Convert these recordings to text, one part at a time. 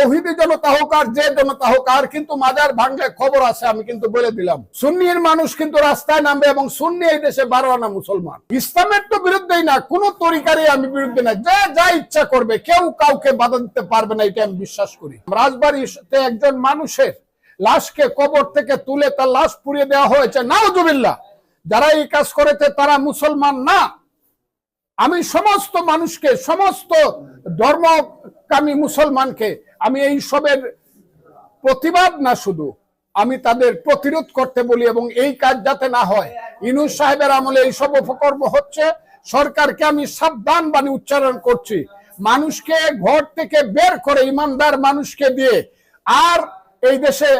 তৌহিদি জনতা হোক আর যে জনতা হোক, আর কিন্তু মাজার ভাঙলে খবর আছে, আমি কিন্তু বলে দিলাম। সুন্নির মানুষ কিন্তু রাস্তায় নামবে এবং সুন্নি এই দেশে বারো আনা মুসলমান। ইসলামের তো বিরুদ্ধেই না, কোন তরিকারই আমি বিরুদ্ধে না। যা যা ইচ্ছা করবে, কেউ কাউকে বাধা দিতে পারবে না এটা আমি বিশ্বাস করি। রাজবাড়িতে একজন মানুষের লাশকে কবর থেকে তুলে তার লাশ পুড়িয়ে দেওয়া হয়েছে। নাওজুবিল্লাহ যারা এই কাজ করেছে তারা মুসলমান না। আমি সমস্ত মানুষকে, সমস্ত ধর্মকামী মুসলমানকে আমি এই সবের প্রতিবাদ না শুধু, আমি তাদের প্রতিরোধ করতে বলি এবং এই কাজ যাতে না হয়। ইনুস সাহেবের আমলে এই সব অপকর্ম হচ্ছে, সরকারকে আমি সাবধান বাণী উচ্চারণ করছি। মানুষকে ঘর থেকে বের করে, ইমানদার মানুষকে দিয়ে, আর এই দেশে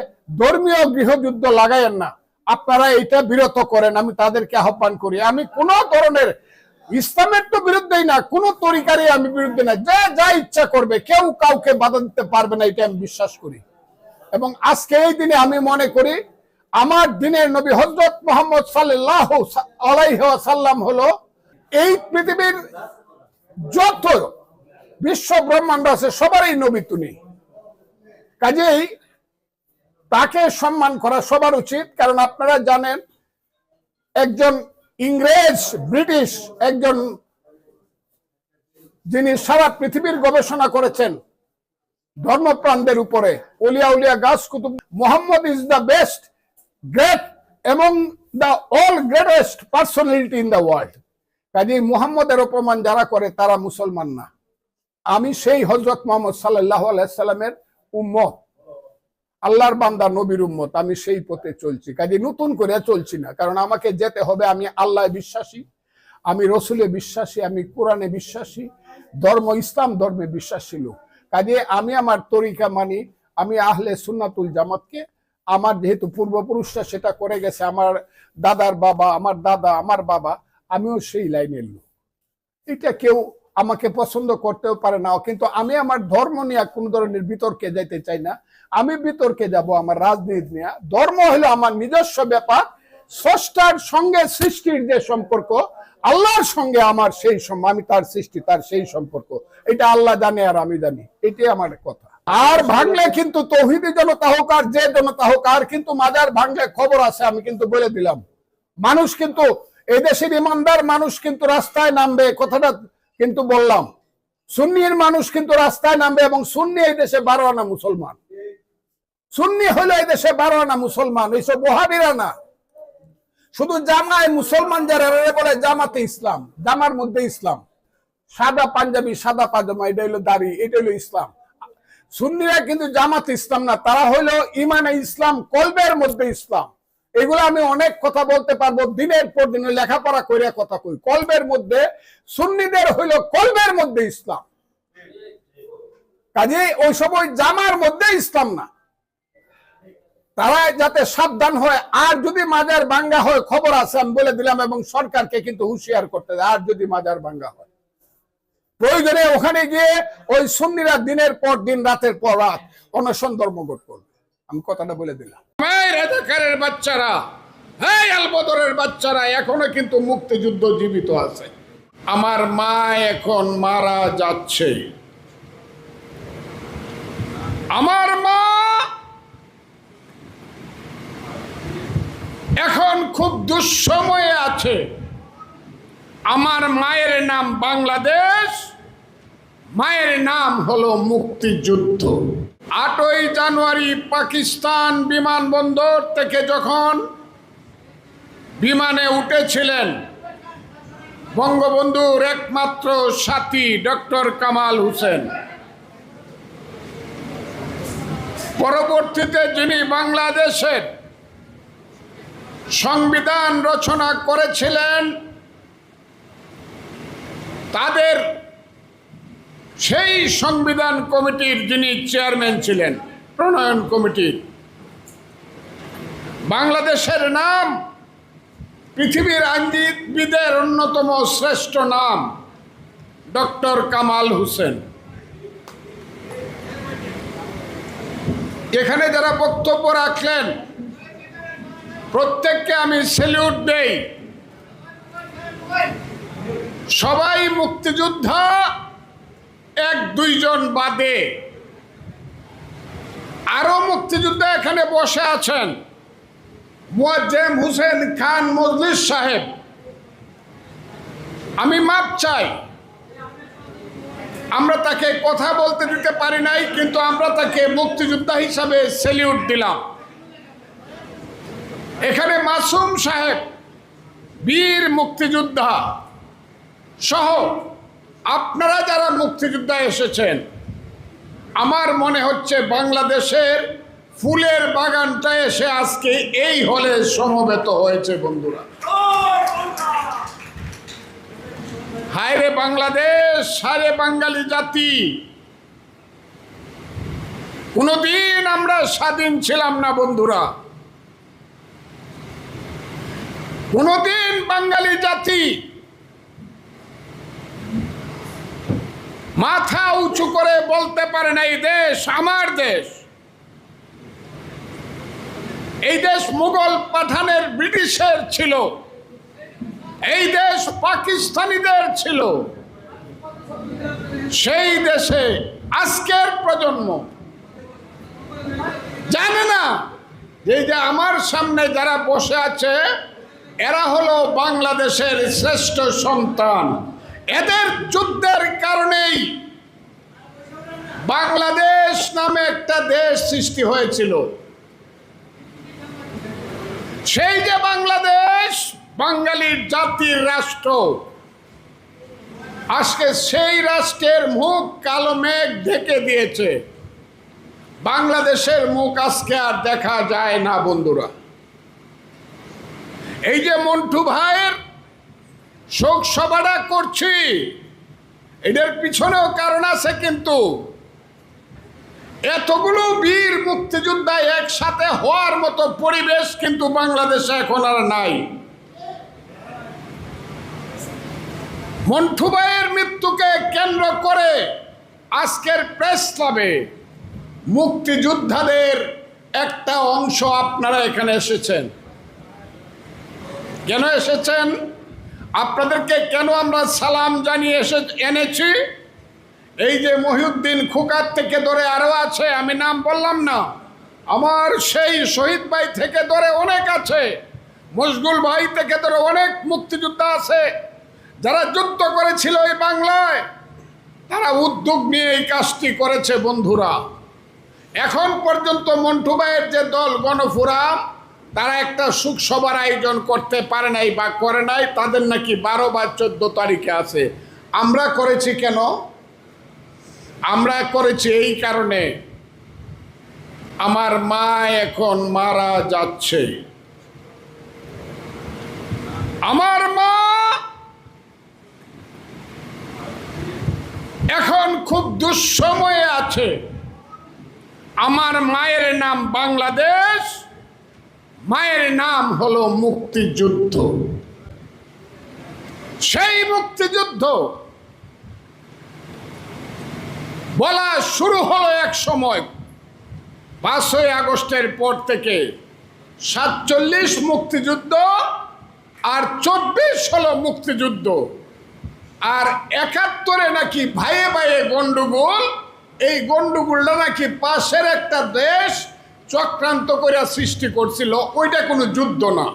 ধর্মীয় গৃহযুদ্ধ লাগায়েন না। আপনারা এটা বিরত করেন, আমি তাদেরকে আহ্বান করি। আমি কোনো ধরনের ইসলামের তো বিরুদ্ধেই না, কোন তরিকারই আমি বিরুদ্ধে না। যা যা ইচ্ছা করবে, কেউ কাউকে বাধা দিতে পারবে না এটা আমি বিশ্বাস করি। এবং আজকে এই দিনে আমি মনে করি, আমার দিনের নবী হজরত মোহাম্মদ সাল্লাহ হলো এই পৃথিবীর যত বিশ্ব ব্রহ্মাণ্ড আছে, সবারই নবী তুমি কাজেই তাকে সম্মান করা সবার উচিত, কারণ আপনারা জানেন, একজন ইংরেজ, ব্রিটিশ একজন যিনি সারা পৃথিবীর গবেষণা করেছেন ধর্মপ্রাণদের উপরে। উলিয়া উলিয়া গাছ Qutub. Muhammad is the best great এবং the all greatest personality in the world কাজে মুহাম্মদের অপমান যারা করে, তারা মুসলমান না। আমি সেই হজরত মোহাম্মদ সাল্লাহ আলাইসাল্লামের উম্মত। আল্লাহর বান্দা, নবীর উম্মত, আমি সেই পথে চলছি। কাজে নতুন করে চলছি না, কারণ আমাকে যেতে হবে, আমি আল্লাহ বিশ্বাসী, আমি রসুলে বিশ্বাসী, আমি কোরআনে বিশ্বাসী, ধর্ম, ইসলাম ধর্মে বিশ্বাসী লোক। কাজে আমি আমার তরিকা মানি, আমি আহলে সুন্নাতুল জামাতকে, আমার যেহেতু পূর্বপুরুষরা সেটা করে গেছে, আমার দাদার বাবা, আমার দাদা, আমার বাবা, আমিও সেই লাইনের লোক। এটা কেউ আমাকে পছন্দ করতেও পারে না। কিন্তু আমি আমার ধর্ম নিয়ে কোন ধরনের বিতর্কে যাইতে চাই না। আমি বিতর্কে যাব আমার রাজনীতি নিয়ে। ধর্ম হলো আমার নিজস্ব ব্যাপার। স্রষ্টার সঙ্গে সৃষ্টির যে সম্পর্ক, আল্লাহর সঙ্গে আমার সেই আমি তার সৃষ্টি, তার সেই সম্পর্ক। এটা আল্লাহ জানে আর আমি জানি। এটাই আমার কথা। আর ভাঙলে কিন্তু তৌহিদি জনতা হোক আর যে জনতা হোক, আর কিন্তু মাজার ভাঙলে খবর আছে, আমি কিন্তু বলে দিলাম। মানুষ কিন্তু এদেশের ইমানদার মানুষ কিন্তু রাস্তায় নামবে। কথাটা কিন্তু বললাম, সুন্নির মানুষ কিন্তু রাস্তায় নামবে এবং সুন্নি এই দেশে বারো আনা মুসলমান। সুন্নি হলো এই দেশে বারো আনা মুসলমান এইসব ওহাবিরা না। শুধু জামায় মুসলমান যারা বলে জামাতে ইসলাম, জামার মধ্যে ইসলাম। সাদা পাঞ্জাবি, সাদা পাজামা, এটা হলো দাড়ি, এটা হলো ইসলাম। সুন্নিরা কিন্তু জামাত ইসলাম না, তারা হলো ইমানে ইসলাম, কলবের মধ্যে ইসলাম। এগুলো আমি অনেক কথা বলতে পারব, দিনের পর দিন লেখাপড়া করে কথা কই। কলবের মধ্যে, সুন্নিদের হইল কলবের মধ্যে ইসলাম। কাজে ওই সময় জামার মধ্যে ইসলাম না। তারা যাতে সাবধান হয়, আর যদি মাজার ভাঙ্গা হয়, খবর আছে, আমি বলে দিলাম, এবং সরকারকে কিন্তু হুঁশিয়ার করতে আর যদি মাজার ভাঙ্গা হয়। প্রয়োজনে ওখানে গিয়ে ওই সুন্নিরা দিনের পর দিন, রাতের পর রাত অনশন ধর্মঘট করবে। আমি কথাটা বলে দিলাম। বাচ্চারা। এই আলবদরের বাচ্চারা, এখনও কিন্তু মুক্তিযুদ্ধ জীবিত আছে। আমার মা এখন মারা যাচ্ছে। আমার মা এখন খুব দুঃসময়ে আছে। আমার মায়ের নাম বাংলাদেশ, মায়ের নাম হলো মুক্তিযুদ্ধ। আটই জানুয়ারি পাকিস্তান বিমানবন্দর থেকে যখন বিমানে উঠেছিলেন বঙ্গবন্ধুর একমাত্র সাথী ডক্টর কামাল হোসেন। পরবর্তীতে যিনি বাংলাদেশের সংবিধান রচনা করেছিলেন, তাদের সেই সংবিধান কমিটির যিনি চেয়ারম্যান ছিলেন, প্রণয়ন কমিটির বাংলাদেশের নাম, পৃথিবীর আইনবিদের অন্যতম শ্রেষ্ঠ নাম, ডক্টর কামাল হোসেন। এখানে যারা বক্তব্য রাখলেন, প্রত্যেককে আমি স্যালিউট দেই। সবাই মুক্তিযোদ্ধা এক দুইজন বাদে। মুক্তিযুদ্ধ এখানে বসে আছেন মুয়াজ্জেম হুসেন খান মজলিস সাহেব। আমি মাপ চাই। আমরা তাকে কথা বলতে দিতে পারি নাই, কিন্তু আমরা তাকে মুক্তিযোদ্ধা হিসাবে সেলিউট দিলাম। এখানে মাসুম সাহেব, বীর মুক্তিযোদ্ধা সহ আপনারা যারা মুক্তিযোদ্ধা এসেছেন, আমার মনে হচ্ছে বাংলাদেশের ফুলের বাগানটা এসে আজকে এই হলে সমবেত হয়েছে বন্ধুরা। হায় বাংলাদেশ হায় বাঙালি জাতি। কোনোদিন আমরা স্বাধীন ছিলাম না বন্ধুরা। কোনোদিন বাঙালি জাতি মাথা উঁচু করে বলতে পারে না, এই দেশ আমার দেশ। এই দেশ মুঘল পাঠানের ব্রিটিশের ছিল। এই দেশ পাকিস্তানিদের ছিল। সেই দেশে আজকের প্রজন্ম জানে না যে যে আমার সামনে যারা বসে আছে, এরা হলো বাংলাদেশের শ্রেষ্ঠ সন্তান। এদের যুদ্ধের কারণেই বাংলাদেশ নামে একটা দেশ সৃষ্টি হয়েছিল। সেই যে বাংলাদেশ, বাঙালির জাতির রাষ্ট্র, আজকে সেই রাষ্ট্রের মুখ কালো মেঘ ঢেকে দিয়েছে। বাংলাদেশের মুখ আজকে আর দেখা যায় না, বন্ধুরা। এই যে মন্টু ভাইয়ের শোক সভাটা করছি। এদের পিছনেও কারণ আছে কিন্তু। এতগুলো বীর মুক্তিযোদ্ধা একসাথে হওয়ার মতো পরিবেশ কিন্তু বাংলাদেশে এখন আর নাই। মন্টু ভাইয়ের মৃত্যুকে কেন্দ্র করে আজকের প্রেস ক্লাবে মুক্তিযোদ্ধাদের একটা অংশ আপনারা এখানে এসেছেন। কেন এসেছেন? আপনাদেরকে কেন আমরা সালাম জানিয়ে এসে এনেছি? এই যে মহিউদ্দিন খুকার থেকে ধরে আরও আছে, আমি নাম বললাম না। আমার সেই শহীদ ভাই থেকে ধরে অনেক আছে। মশগুল ভাই থেকে ধরে অনেক মুক্তিযোদ্ধা আছে। যারা যুদ্ধ করেছিল এই বাংলায়, তারা উদ্যোগ নিয়ে এই কাজটি করেছে বন্ধুরা। এখন পর্যন্ত মন্টু ভাইয়ের যে দল গণফোরাম তারা একটা সুখ সভার আয়োজন করতে পারে নাই বা করে নাই, তাদের নাকি বারো বা চোদ্দ তারিখে আছে। আমরা করেছি কেন? আমরা করেছি এই কারণে। আমার মা এখন মারা যাচ্ছে। আমার মা এখন খুব দুঃসময়ে আছে। আমার মায়ের নাম বাংলাদেশ। মায়ের নাম হলো মুক্তিযুদ্ধ। সেই মুক্তিযুদ্ধ বলা শুরু হলো এক সময়। পাঁচই আগস্টের পর থেকে সাতচল্লিশ মুক্তিযুদ্ধ আর চব্বিশ হলো মুক্তিযুদ্ধ। আর একাত্তরে নাকি ভাইয়ে ভাইয়ে গন্ডগোল এই গন্ডগোলটা নাকি পাশের একটা দেশ চক্রান্ত করে সৃষ্টি করছিল, ওইটা কোনো যুদ্ধ না।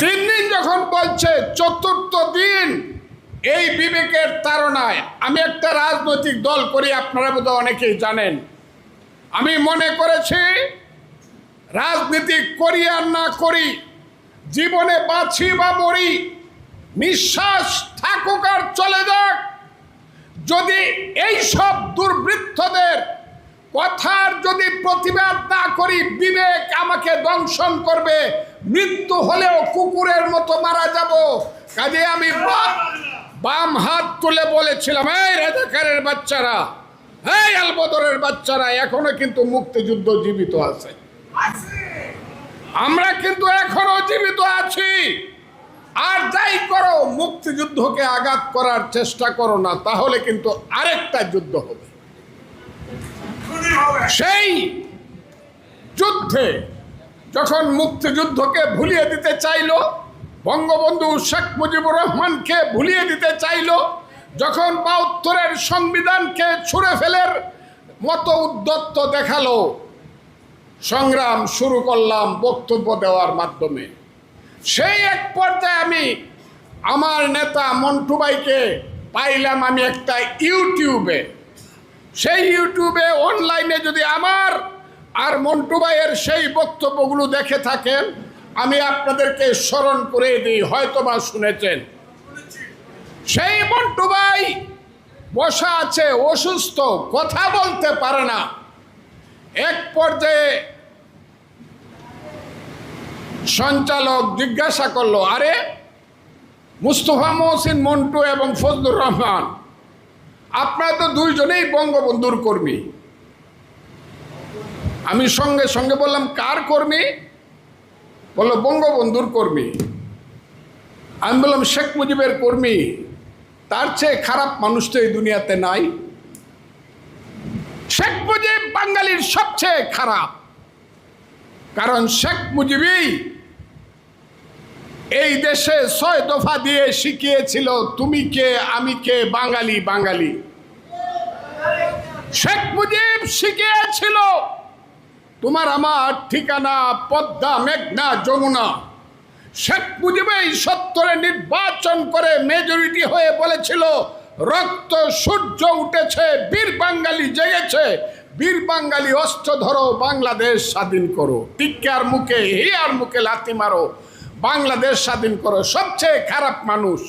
তিন দিন যখন বলছে, চতুর্থ দিন, এই বিবেকের তাড়নায় আমি একটা রাজনৈতিক দল করি, আপনারা বোধহয় অনেকেই জানেন। আমি মনে করেছি, রাজনীতি করি আর না করি, জীবনে বাছি বা মরি, নিঃশ্বাস থাকুক আর চলে যাক। যদি এই সব দুর্বৃত্তদের কথার যদি প্রতিবাদ না করি, বিবেক আমাকে দংশন করবে। মৃত্যু হলেও কুকুরের মতো মারা যাব। কাজে আমি বাম হাত তুলে বলেছিলাম, এই রাজাকারের বাচ্চারা, এই আলবদরের বাচ্চারা, এখনও কিন্তু মুক্তিযুদ্ধ জীবিত আছে। আমরা কিন্তু এখনও জীবিত আছি। আর যাই করো, মুক্তিযুদ্ধকে আঘাত করার চেষ্টা করো না, তাহলে কিন্তু আরেকটা যুদ্ধ হবে। সেই যুদ্ধে যখন মুক্তিযুদ্ধকে ভুলিয়ে দিতে চাইলো, বঙ্গবন্ধু শেখ মুজিবুর রহমানকে ভুলিয়ে দিতে চাইলো, যখন বাহাত্তরের সংবিধানকে ছুঁড়ে ফেলের মতো উদ্যত্ত দেখাল, সংগ্রাম শুরু করলাম বক্তব্য দেওয়ার মাধ্যমে। সেই এক পর্যায়ে আমি আমার নেতা মন্টুবাইকে পাইলাম আমি একটা ইউটিউবে। সেই ইউটিউবে, অনলাইনে যদি আমার আর মন্টু ভাইয়ের সেই বক্তব্যগুলো দেখে থাকেন, আমি আপনাদেরকে স্মরণ করে দিই, হয়তোবা শুনেছেন। সেই মন্টু ভাই বসা আছে, অসুস্থ, কথা বলতে পারে না। এক পর্যায়ে সঞ্চালক জিজ্ঞাসা করল, আরে, মুস্তফা মহসিন মন্টু এবং ফজলুর রহমান আপনারা তো দুইজনেই বঙ্গবন্ধুর কর্মী। আমি সঙ্গে সঙ্গে বললাম, কার কর্মী? বলল, বঙ্গবন্ধুর কর্মী। আমি বললাম, শেখ মুজিবের কর্মী? তার চেয়ে খারাপ মানুষ তো এই দুনিয়াতে নাই। শেখ মুজিব বাঙালির সবচেয়ে খারাপ। কারণ শেখ মুজিবই এই দেশে ছয় দফা দিয়ে শিখিয়েছিল, তুমি কে, আমি কে, বাঙালি বাঙালি। শেখ মুজিব শিখিয়েছিল, তোমার আমার ঠিকানা পদ্মা, মেঘনা, যমুনা। শেখ মুজিবই সত্তরে নির্বাচন করে মেজরিটি হয়ে বলেছিল, রক্ত, সূর্য উঠেছে, বীর বাঙালি জেগেছে। বীর বাঙালি অস্ত্র ধরো, বাংলাদেশ স্বাধীন করো। টিক্কার মুখে, হিয়ার মুখে লাথি মারো। বাংলাদেশ স্বাধীন করো, সবচেয়ে খারাপ মানুষ।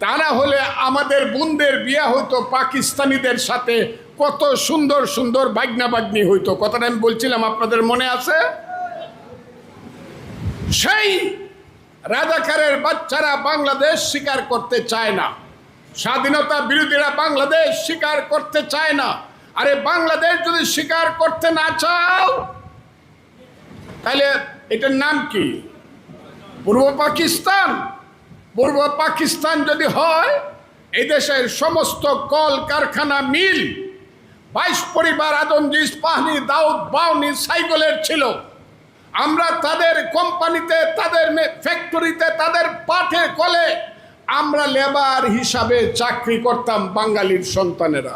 তা না হলে আমাদের বোনদের বিয়ে হতো পাকিস্তানিদের সাথে কত সুন্দর সুন্দর বাগনা বাগনি হইতো। কথাটা আমি বলছিলাম, আপনাদের মনে আছে? সেই রাজাকারের বাচ্চারা বাংলাদেশ স্বীকার করতে চায় না। স্বাধীনতা বিরোধীরা বাংলাদেশ স্বীকার করতে চায় না। আরে বাংলাদেশ যদি স্বীকার করতে না চাও, তাহলে এটার নাম কি? পূর্ব পাকিস্তান? পূর্ব পাকিস্তান যদি হয়, এই দেশের সমস্ত কল কারখানা মিল বাইশ পরিবার আদমজি পাহনি দাউদ বাউনি সাইকেলের ছিল। আমরা তাদের কোম্পানিতে, তাদের ফ্যাক্টরিতে, তাদের পাঠে, কলে আমরা লেবার হিসাবে চাকরি করতাম বাঙালির সন্তানেরা।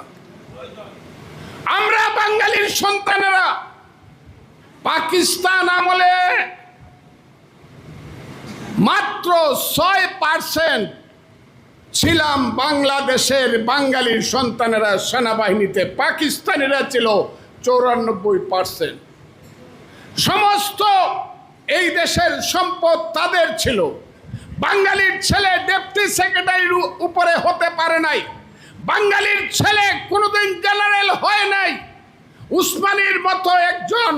আমরা বাঙালির সন্তানেরা। পাকিস্তান আমলে মাত্র ছয় পার্সেন্ট ছিলাম বাংলাদেশের বাঙালির সন্তানেরা সেনাবাহিনীতে, পাকিস্তানিরা ছিল চৌরানব্বই পার্সেন্ট সমস্ত এই দেশের সম্পদ তাদের ছিল। বাঙালির ছেলে ডেপুটি সেক্রেটারির উপরে হতে পারে নাই। বাঙালির ছেলে কোনোদিন জেনারেল হয় নাই। উসমানির মতো একজন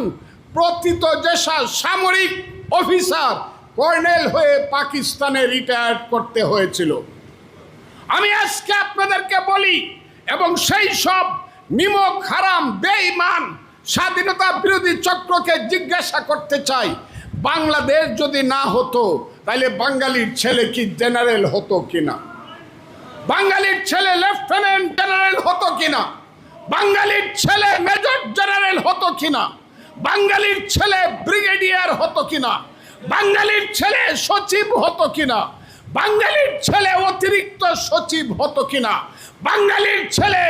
প্রকৃত যেসা সামরিক অফিসার, কর্নেল হয়ে পাকিস্তানে রিটায়ার করতে হয়েছিল। আমি আজকে আপনাদেরকে বলি, এবং সেই সব নিমক হারাম, বেঈমান, স্বাধীনতা বিরোধী চক্রকে জিজ্ঞাসা করতে চাই। বাংলাদেশ যদি না হতো, তাহলে বাঙালির ছেলে কি জেনারেল হতো কিনা? বাঙালির ছেলে লেফটেন্যান্ট জেনারেল হতো কিনা? বাঙালির ছেলে মেজর জেনারেল হতো কিনা? বাঙালির ছেলে ব্রিগেডিয়ার হতো কিনা? বাঙালির ছেলে সচিব হতো কিনা? বাঙালির ছেলে অতিরিক্ত সচিব হতো কিনা? বাঙালির ছেলে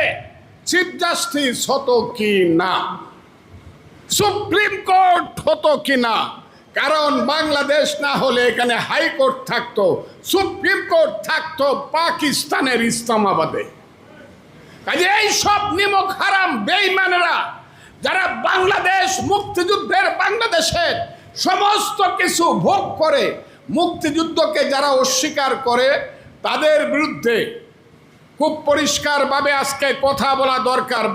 চিফ জাস্টিস হতো কি না সুপ্রিম কোর্ট হতো কিনা? কারণ বাংলাদেশ না হলে এখানে হাইকোর্ট থাকতো, সুপ্রিম কোর্ট থাকতো পাকিস্তানের ইসলামাবাদে। কাজে এই সব নিমক হারাম বেইমানেরা যারা বাংলাদেশ মুক্তিযুদ্ধের বাংলাদেশের সমস্ত কিছু ভোগ করে মুক্তিযুদ্ধকে যারা অস্বীকার করে তাদের বিরুদ্ধে খুব পরিষ্কারভাবে আজকে কথা বলা দরকার।